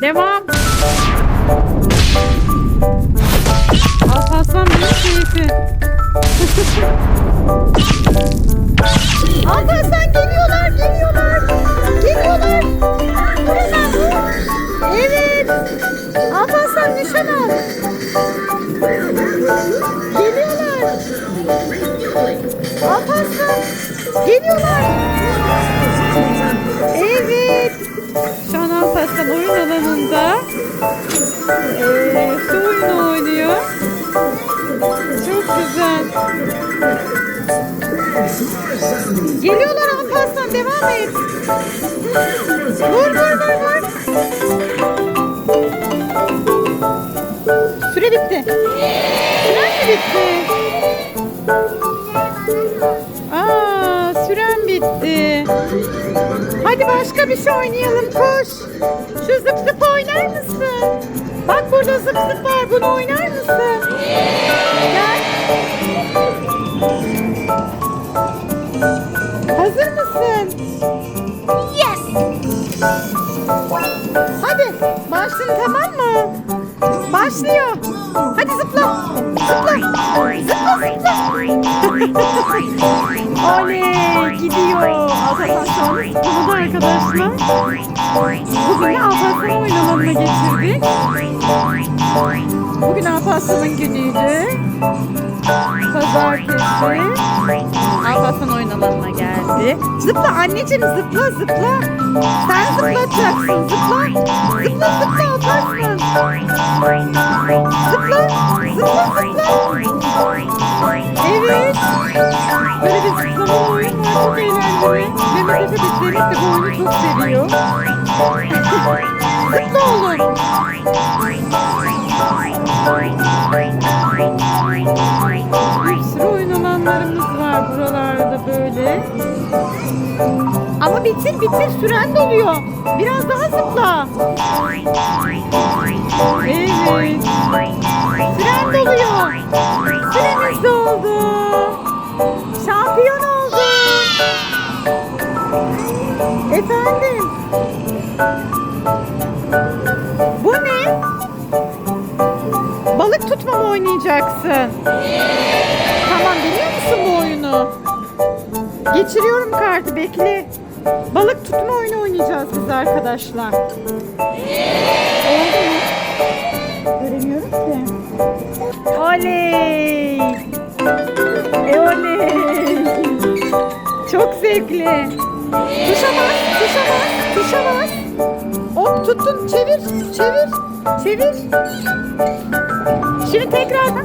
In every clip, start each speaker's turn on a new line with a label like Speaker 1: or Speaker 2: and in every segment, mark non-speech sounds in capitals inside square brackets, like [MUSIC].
Speaker 1: Devam. Alparslan büyük keyfi. [LAUGHS]
Speaker 2: Alparslan geliyorlar, geliyorlar. Geliyorlar. Dur. Evet. Alparslan nişan al. Geliyorlar. Alparslan. Geliyorlar.
Speaker 1: Evet. Şu an Alparslan oyun alanında eee su oyunu oynuyor. Çok güzel.
Speaker 2: Geliyorlar Alparslan devam et. Vur vur vur vur. Süre bitti. Süren mi bitti? Aa, süren bitti. Hadi başka bir şey oynayalım koş. Şu zıp zıp oynar mısın? Bak burada zıp zıp var bunu oynar mısın? Gel. Hazır mısın? Yes. Hadi başlayın tamam mı? Başlıyor. Hadi zıpla. Zıpla. Zıpla zıpla.
Speaker 1: Oley gidiyor. Alparslan bunu da arkadaşlar. Bugün de Alparslan oyun alanına getirdik. Bugün Alparslan'ın günüydü. Pazartesi. Alparslan oyun geldi.
Speaker 2: Zıpla anneciğim zıpla zıpla. Sen zıplatacaksın zıpla. Zıpla zıpla Alparslan. Zıpla. Zıpla zıpla.
Speaker 1: Evet. Böyle bir zıplama oyun var. Çok eğlenceli. Mehmet Efe de Deniz de bu oyunu çok seviyor. [LAUGHS]
Speaker 2: Zıpla oğlum.
Speaker 1: Bir sürü oyun alanlarımız var buralarda böyle.
Speaker 2: Ama bitir bitir süren doluyor. Biraz daha zıpla.
Speaker 1: Evet.
Speaker 2: Efendim. Bu ne? Balık tutma mı oynayacaksın? Tamam biliyor musun bu oyunu? Geçiriyorum kartı bekle. Balık tutma oyunu oynayacağız biz arkadaşlar. Oldu mu? Göremiyorum ki.
Speaker 1: Oley. E oley. Çok zevkli.
Speaker 2: Tuşa bas, tuşa bas, tuşa. Hop tuttun, çevir, çevir, çevir. Şimdi tekrardan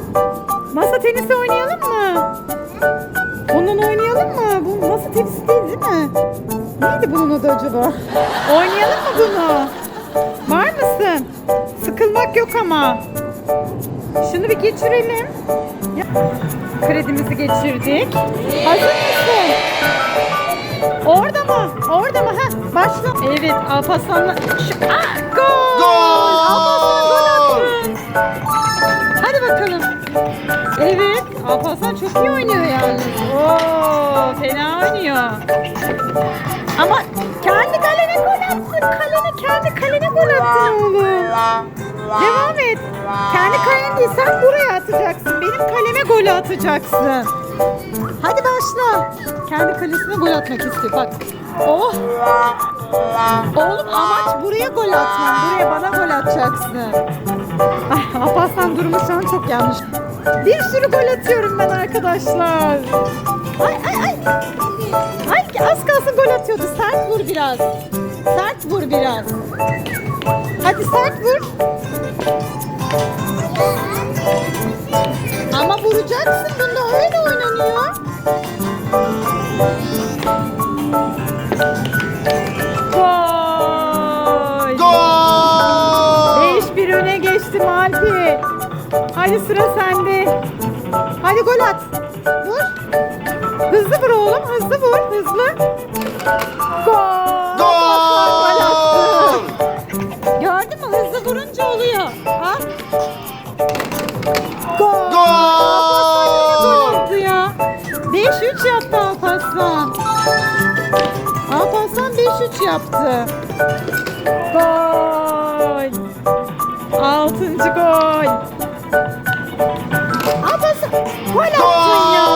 Speaker 2: masa tenisi oynayalım mı? Bunun oynayalım mı? Bu masa tenisi değil değil mi? Neydi bunun adı acaba? Oynayalım mı bunu? Var mısın? Sıkılmak yok ama. Şunu bir geçirelim. Kredimizi geçirdik. Hazır mısın? Orada mı? Orada mı? Heh, başla. Evet, Alparslan'la... Şu... Ah, gol!
Speaker 3: Gol!
Speaker 2: Alparslan gol attı. Hadi bakalım. Evet, Alparslan çok iyi oynuyor yani.
Speaker 1: Oo, fena oynuyor.
Speaker 2: Ama kendi kalene gol attın. Kalene, kendi kalene gol attın oğlum. Devam et. Kendi kalene değil, sen buraya atacaksın. Benim kaleme gol atacaksın. Hadi başla. Kendi kalesine gol atmak istiyor. Bak. Oh. Oğlum amaç buraya gol atman. Buraya bana gol atacaksın. Ay, Alparslan durumu şu an çok yanlış. Bir sürü gol atıyorum ben arkadaşlar. Ay ay ay. Ay az kalsın gol atıyordu. Sert vur biraz. Sert vur biraz. Hadi sert vur.
Speaker 1: Hadi sıra sende.
Speaker 2: Hadi gol at. Vur. Hızlı vur oğlum. Hızlı vur. Hızlı. Gol. Gol.
Speaker 3: Gol!
Speaker 2: Gördün mü? Hızlı vurunca oluyor. Ha? Gol.
Speaker 3: Gol!
Speaker 2: Gol ya. 5-3 yaptı Alparslan. Alparslan 5-3 yaptı.
Speaker 1: Gol.
Speaker 2: Altıncı gol. Alparslan gol attın ya.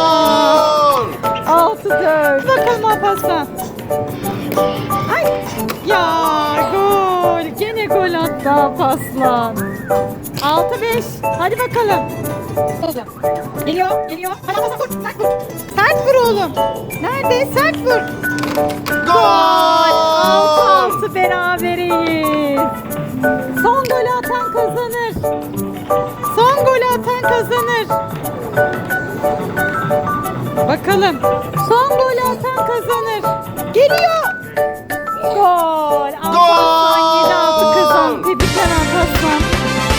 Speaker 3: Gol!
Speaker 2: Altı dört. Bakalım Alparslan. Ay ya gol. Gene gol attı Alparslan. Altı beş. Hadi bakalım. Geliyor, geliyor. Hadi Alparslan vur, sert vur. Sert vur oğlum. Nerede? Sert vur. Gol. Altı altı berabereyiz. Son kazanır. Bakalım. Son golü atan kazanır. Geliyor. Gol. Alparslan 7-6 kazandı. Tebrikler Alparslan.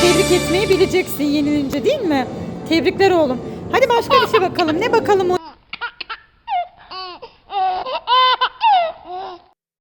Speaker 2: Tebrik etmeyi bileceksin yenilince değil mi? Tebrikler oğlum. Hadi başka bir şey bakalım. Ne bakalım o